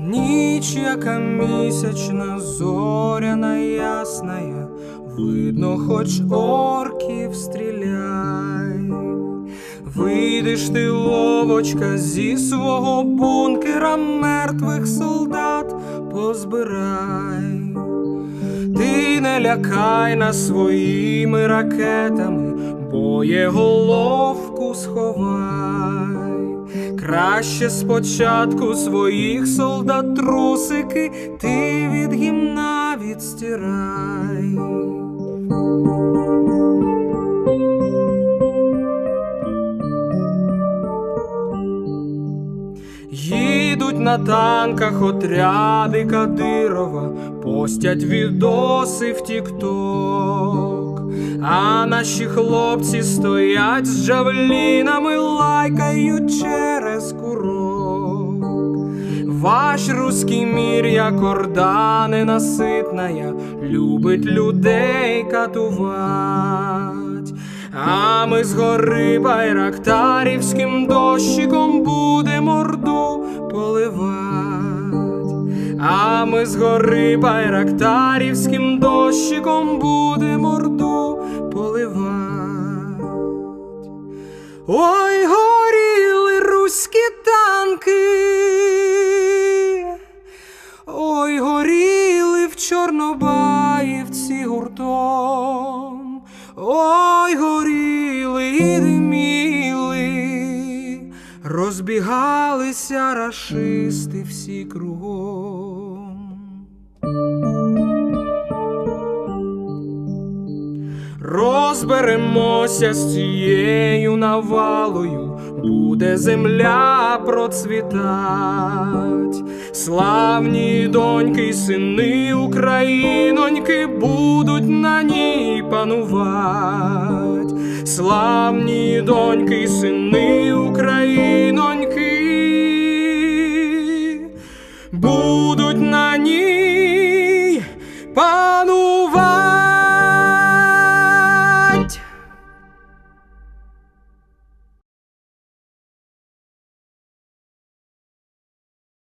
Ніч, яка місячна, зоряна ясная, видно, хоч орків стріляй. Вийдеш ти, ловочка, зі свого бункера мертвих солдат позбирай. Ти не лякай нас своїми ракетами, боєголовку сховай. Краще спочатку своїх солдат трусики ти від гімна відстирай. Їдуть на танках отряди Кадирова, постять відоси в тікток. А наші хлопці стоять з джавелінами, лайкають через курок. Ваш руський мір, як орда ненаситная, любить людей катувать. А ми з гори байрактарівським дощиком будемо Ми з гори байрактарівським дощиком будемо орду поливать. Ой, горіли руські танки. Ой, горіли в Чорнобаївці гуртом. Ой, горіли і диміли, розбігалися рашисти всі кругом. Розберемося з цією навалою, буде земля процвітать. Славні доньки й сини Україноньки будуть на ній панувать. Славні доньки й сини Україноньки будуть